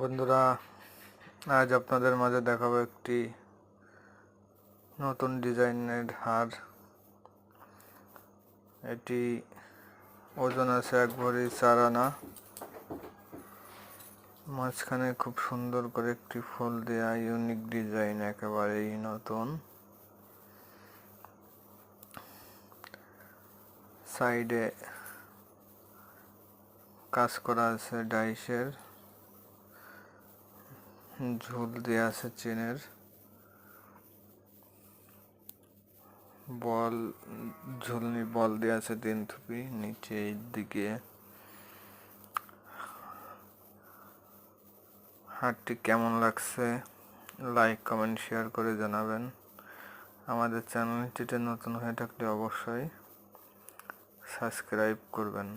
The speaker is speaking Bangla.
বন্ধুরা, আজ আপনাদের মাঝে দেখাবো একটি নতুন ডিজাইনের হার। এটি ওজন আছে এক ভরি চার আনা। মাঝখানে খুব সুন্দর করে একটি ফুল দেয়া ইউনিক ডিজাইন একেবারেই নতুন। সাইডে কাজ করা আছে ডাইসের। ঝুল দেওয়া আছে চেনের। বল ঝুলনি বল দেওয়া আছে তিন থুপি, নিচে এই দিকে হাটটি কেমন লাগছে? লাইক কমেন্ট শেয়ার করে জানাবেন। আমাদের চ্যানেলটিতে নতুন হয়ে থাকলে অবশ্যই সাবস্ক্রাইব করবেন।